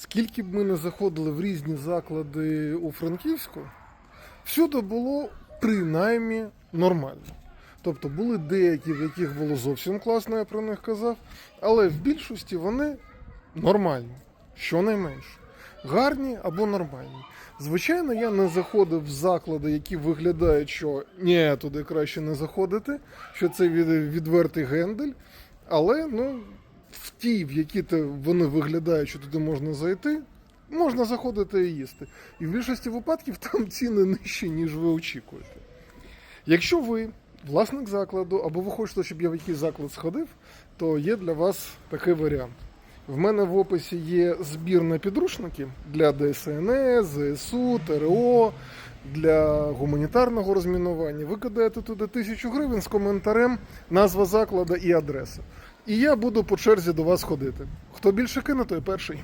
скільки б ми не заходили в різні заклади у Франківську, всюди було принаймні нормально. Тобто були деякі, в яких було зовсім класно, я про них казав, але в більшості вони нормальні, щонайменше. Гарні або нормальні. Звичайно, я не заходив в заклади, які виглядають, що ні, туди краще не заходити, що це від- відвертий гендель. Але ну, ті, в які вони виглядають, що туди можна зайти, можна заходити і їсти. І в більшості випадків там ціни нижчі, ніж ви очікуєте. Якщо ви власник закладу, або ви хочете, щоб я в якийсь заклад сходив, то є для вас такий варіант. В мене в описі є збір на підручники для ДСНС, ЗСУ, ТРО, для гуманітарного розмінування. Ви кидаєте туди тисячу гривень з коментарем, назва закладу і адреса. І я буду по черзі до вас ходити. Хто більше кине, той перший.